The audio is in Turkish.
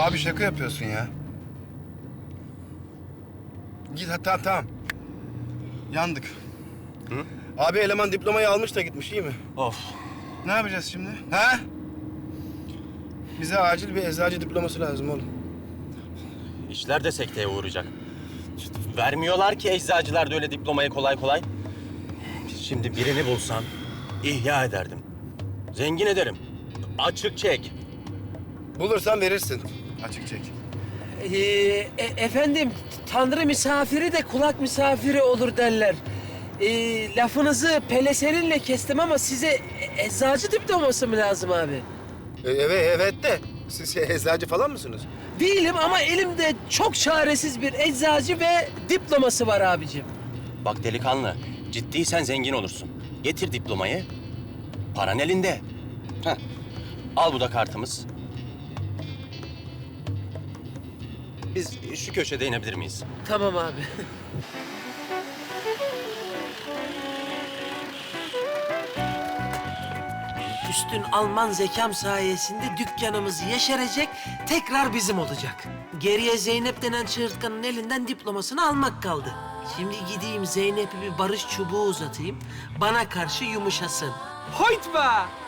Abi şaka yapıyorsun ya. Git ha, tamam. Yandık. Abi eleman diplomayı almış da gitmiş iyi mi? Of. Ne yapacağız şimdi? Ha? Bize acil bir eczacı diploması lazım oğlum. İşler de sekteye uğrayacak. Vermiyorlar ki eczacılar da öyle diplomayı kolay kolay. Şimdi birini bulsam ihya ederdim. Zengin ederim. Açık çek. Bulursan verirsin. Açık çek. Ee, e- efendim, tanrı misafiri de kulak misafiri olur derler. Ee, lafınızı peleserinle kestim ama size eczacı diploması mı lazım abi? E, evet evet de siz şey, eczacı falan mısınız? Değilim ama elimde çok çaresiz bir eczacı ve diploması var abicim. Bak delikanlı, ciddiysen zengin olursun. Getir diplomayı. Paran elinde. Heh. Al bu da kartımız. Biz şu köşede inebilir miyiz? Tamam abi. Üstün Alman zekam sayesinde dükkanımız yeşerecek, tekrar bizim olacak. Geriye Zeynep denen çığırtkanın elinden diplomasını almak kaldı. Şimdi gideyim Zeynep'e bir barış çubuğu uzatayım, bana karşı yumuşasın. Hoyt be!